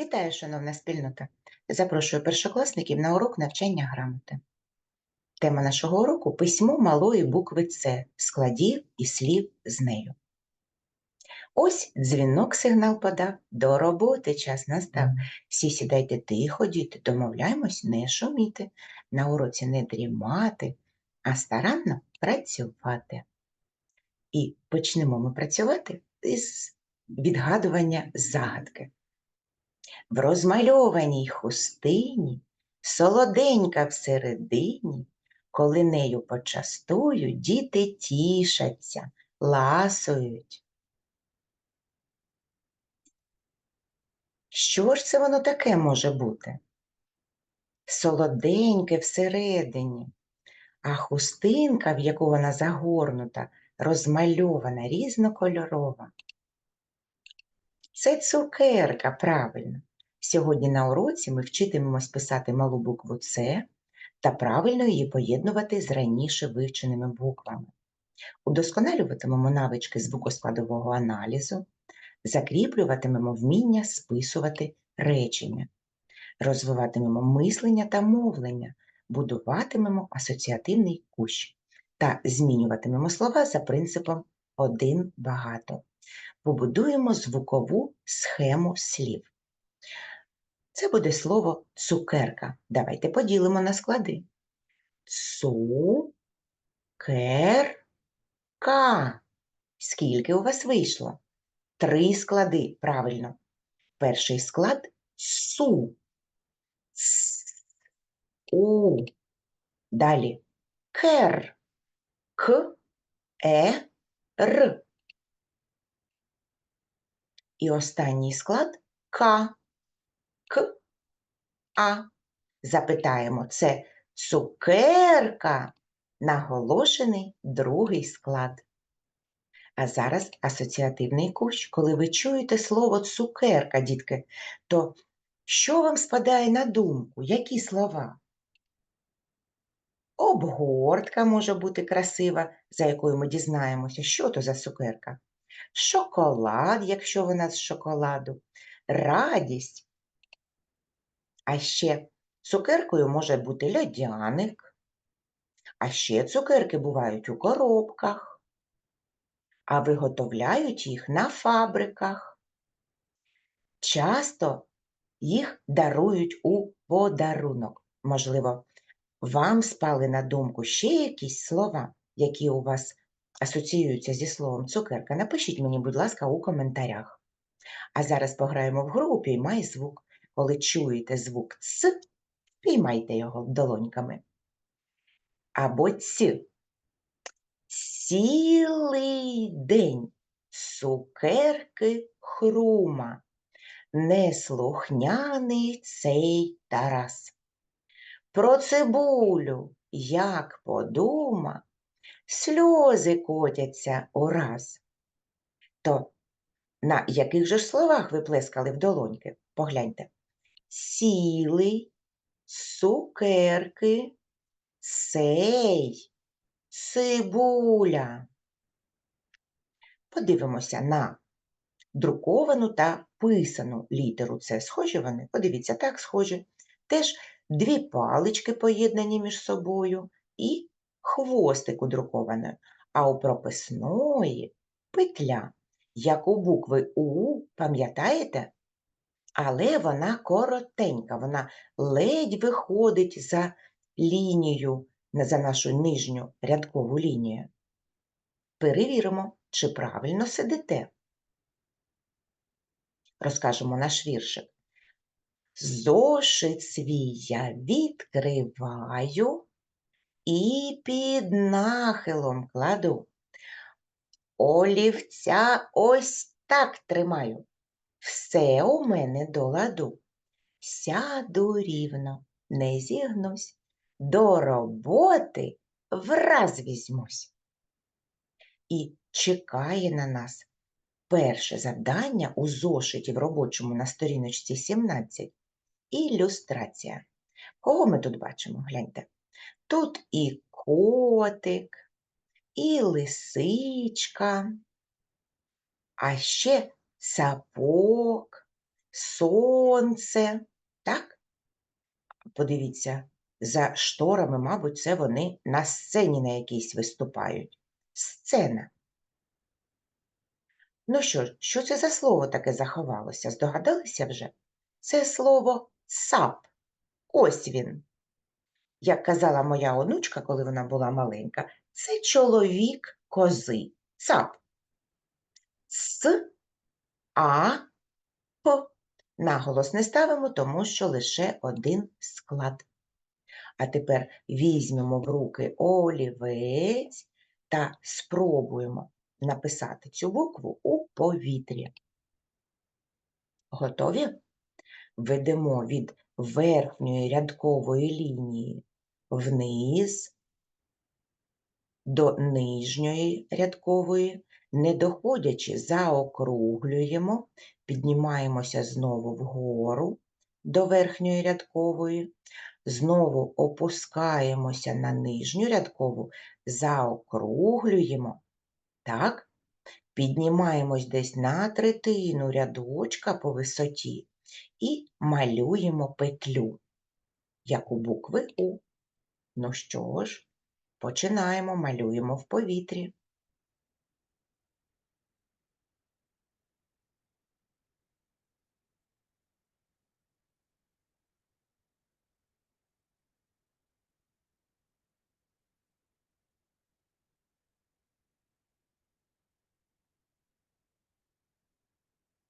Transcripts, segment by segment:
Вітаю, шановна спільнота! Запрошую першокласників на урок навчання грамоти. Тема нашого уроку письмо малої букви С, складів і слів з нею. Ось дзвінок сигнал подав, до роботи час настав. Всі сідайте тихо, діти, домовляємось не шуміти, на уроці не дрімати, а старанно працювати. І почнемо ми працювати із відгадування загадки. В розмальованій хустині, солоденька всередині, коли нею почастують, діти тішаться, ласують. Що ж це воно таке може бути? Солоденьке всередині, а хустинка, в яку вона загорнута, розмальована, різнокольорова. Це цукерка, правильно. Сьогодні на уроці ми вчитимемось писати малу букву С та правильно її поєднувати з раніше вивченими буквами. Удосконалюватимемо навички звукоскладового аналізу, закріплюватимемо вміння списувати речення, розвиватимемо мислення та мовлення, будуватимемо асоціативний кущ та змінюватимемо слова за принципом один багато побудуємо звукову схему слів. Це буде слово цукерка. Давайте поділимо на склади. Цукерка. Скільки у вас вийшло? Три склади, правильно. Перший склад су. Ц, у. Далі кер. К, е, р. І останній склад К, К, А. Запитаємо, це цукерка, наголошений другий склад. А зараз асоціативний кущ. Коли ви чуєте слово цукерка, дітки, то що вам спадає на думку? Які слова? Обгортка може бути красива, за якою ми дізнаємося, що то за цукерка шоколад, якщо вона з шоколаду, радість. А ще цукеркою може бути льодяник, а ще цукерки бувають у коробках, а виготовляють їх на фабриках. Часто їх дарують у подарунок. Можливо, вам спали на думку ще якісь слова, які у вас асоціюються зі словом цукерка, напишіть мені, будь ласка, у коментарях. А зараз пограємо в гру «Піймай звук. Коли чуєте звук Ц, піймайте його долоньками. Або ць. Цілий день цукерки хрума, неслухняний цей Тарас. Про цибулю, як подума, сльози котяться ураз. То на яких же словах ви плескали в долоньки? Погляньте. Сілий, цукерки, сей, цибуля. Подивимося на друковану та писану літеру Це схожі вони? Подивіться, так схожі. Теж дві палички поєднані між собою і хвостику друкованої, а у прописної петля, як у букви У, пам'ятаєте? Але вона коротенька, вона ледь виходить за лінію, за нашу нижню рядкову лінію. Перевіримо, чи правильно сидите. Розкажемо наш віршик. Зошит свій я відкриваю, і під нахилом кладу. Олівця ось так тримаю. Все у мене до ладу. Сяду рівно, не зігнусь, до роботи враз візьмусь. І чекає на нас перше завдання у зошиті в робочому на сторіночці 17 ілюстрація. Кого ми тут бачимо? Гляньте. Тут і котик, і лисичка, а ще сапок сонце. Так? Подивіться, за шторами, мабуть, це вони на сцені на якійсь виступають. Сцена. Ну що що це за слово таке заховалося? Здогадалися вже? Це слово сап. Ось він. Як казала моя онучка, коли вона була маленька, це чоловік кози. Цап. С, А, П. Наголос не ставимо, тому що лише один склад. А тепер візьмемо в руки олівець та спробуємо написати цю букву у повітрі. Готові? Ведемо від верхньої рядкової лінії вниз до нижньої рядкової, не доходячи, заокруглюємо, піднімаємося знову вгору до верхньої рядкової, знову опускаємося на нижню рядкову, заокруглюємо, так? Піднімаємось десь на третину рядочка по висоті і малюємо петлю, як у букви У. Ну що ж, починаємо, малюємо в повітрі.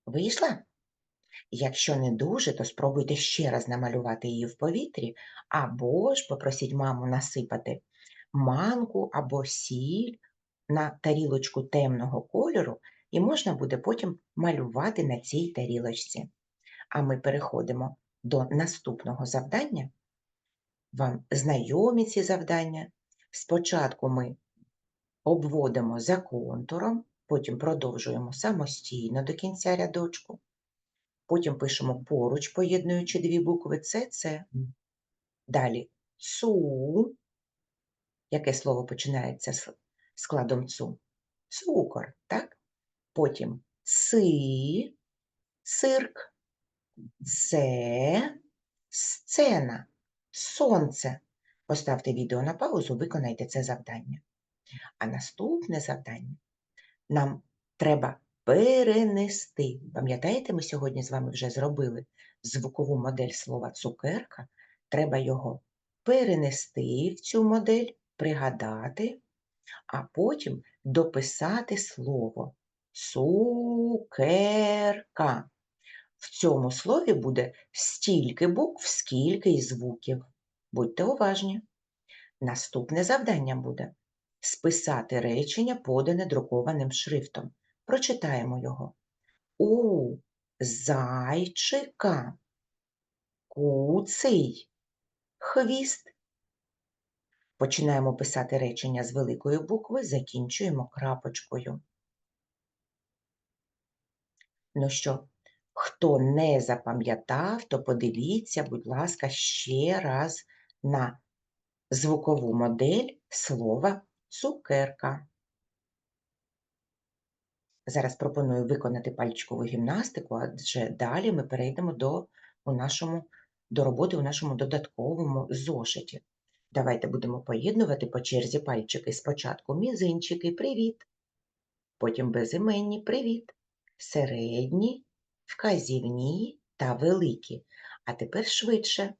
Вийшла? Якщо не дуже, то спробуйте ще раз намалювати її в повітрі, або ж попросіть маму насипати манку або сіль на тарілочку темного кольору, і можна буде потім малювати на цій тарілочці. А ми переходимо до наступного завдання. Вам знайомі ці завдання. Спочатку ми обводимо за контуром, потім продовжуємо самостійно до кінця рядочку. Потім пишемо поруч, поєднуючи дві букви С, С. Далі цу. Яке слово починається з складом цу? Цукор, так? Потім си, цирк, це, сцена, сонце. Поставте відео на паузу, виконайте це завдання. А наступне завдання нам треба перенести. Пам'ятаєте, ми сьогодні з вами вже зробили звукову модель слова цукерка. Треба його перенести в цю модель, пригадати, а потім дописати слово цукерка. В цьому слові буде стільки букв, скільки й звуків. Будьте уважні. Наступне завдання буде списати речення, подане друкованим шрифтом. Прочитаємо його. У зайчика куций хвіст. Починаємо писати речення з великої букви, закінчуємо крапочкою. Ну що, хто не запам'ятав, то подивіться, будь ласка, ще раз на звукову модель слова цукерка. Зараз пропоную виконати пальчикову гімнастику, адже далі ми перейдемо до, у нашому, до роботи у нашому додатковому зошиті. Давайте будемо поєднувати по черзі пальчики. Спочатку мізинчики привіт, потім безіменні привіт, середні, вказівні та великі. А тепер швидше.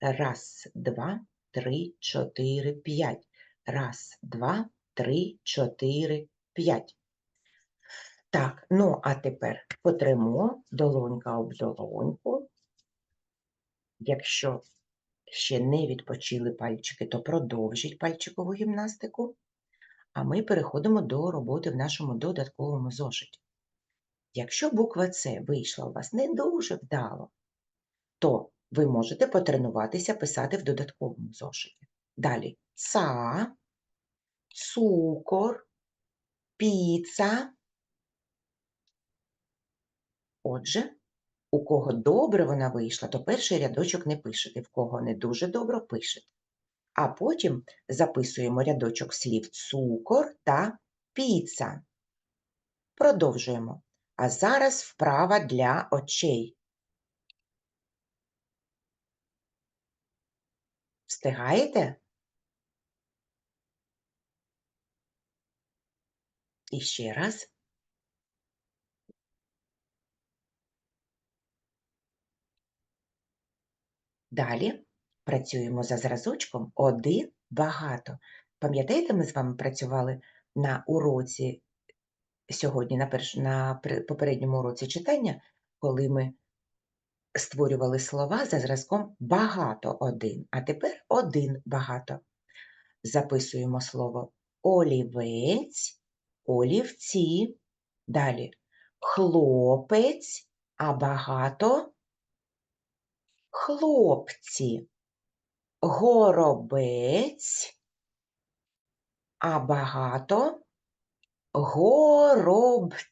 Раз, два, три, чотири, п'ять. Раз, два, три, чотири, п'ять. Так, ну а тепер потримо долонька об долоньку. Якщо ще не відпочили пальчики, то продовжіть пальчикову гімнастику. А ми переходимо до роботи в нашому додатковому зошиті. Якщо буква С вийшла у вас не дуже вдало, то ви можете потренуватися писати в додатковому зошиті. Далі ца, цукор, піца. Отже, у кого добре вона вийшла, то перший рядочок не пишете, в кого не дуже добре пишете. А потім записуємо рядочок слів цукор та піца. Продовжуємо. А зараз вправа для очей. Встигаєте? І ще раз. Далі працюємо за зразочком один багато. Пам'ятаєте, ми з вами працювали на уроці сьогодні, на, перш... на попередньому уроці читання, коли ми створювали слова за зразком багато один, а тепер один багато. Записуємо слово олівець, олівці. Далі хлопець, а багато хлопці, горобець, а багато горобці.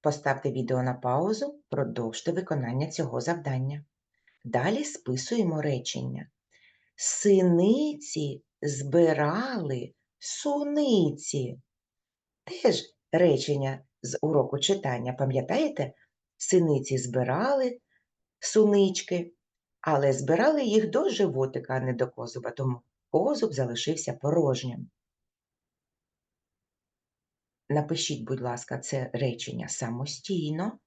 Поставте відео на паузу, продовжте виконання цього завдання. Далі списуємо речення. Синиці збирали суниці. Теж речення з уроку читання, пам'ятаєте? Синиці збирали сунички, але збирали їх до животика, а не до козуба, тому козуб залишився порожнім. Напишіть, будь ласка, це речення самостійно,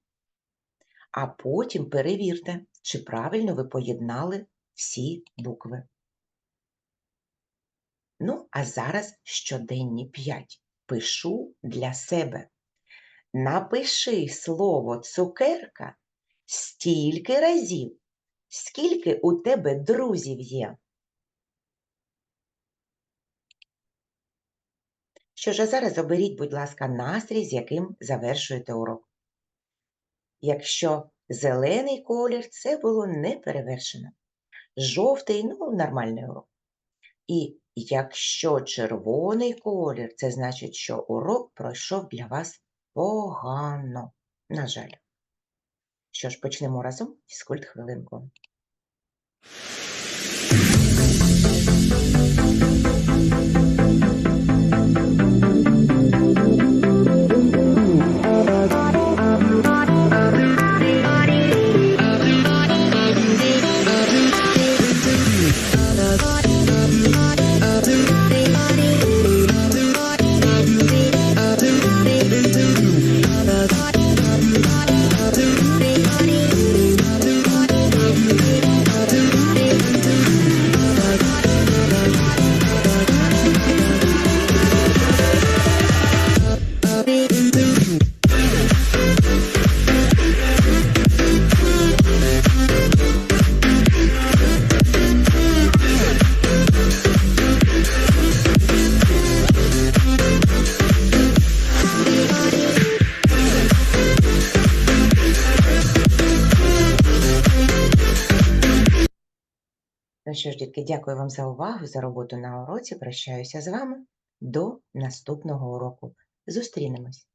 а потім перевірте, чи правильно ви поєднали всі букви. Ну, а зараз щоденні 5. Пишу для себе. Напиши слово цукерка стільки разів, скільки у тебе друзів є. Що ж, а зараз оберіть, будь ласка, настрій, з яким завершуєте урок. Якщо зелений колір, це було неперевершено. Жовтий, ну, нормальний урок. І якщо червоний колір, це значить, що урок пройшов для вас погано. На жаль. Що ж, почнемо разом фізкульт хвилинку. Що ж, дітки, дякую вам за увагу, за роботу на уроці. Прощаюся з вами до наступного уроку. Зустрінемось!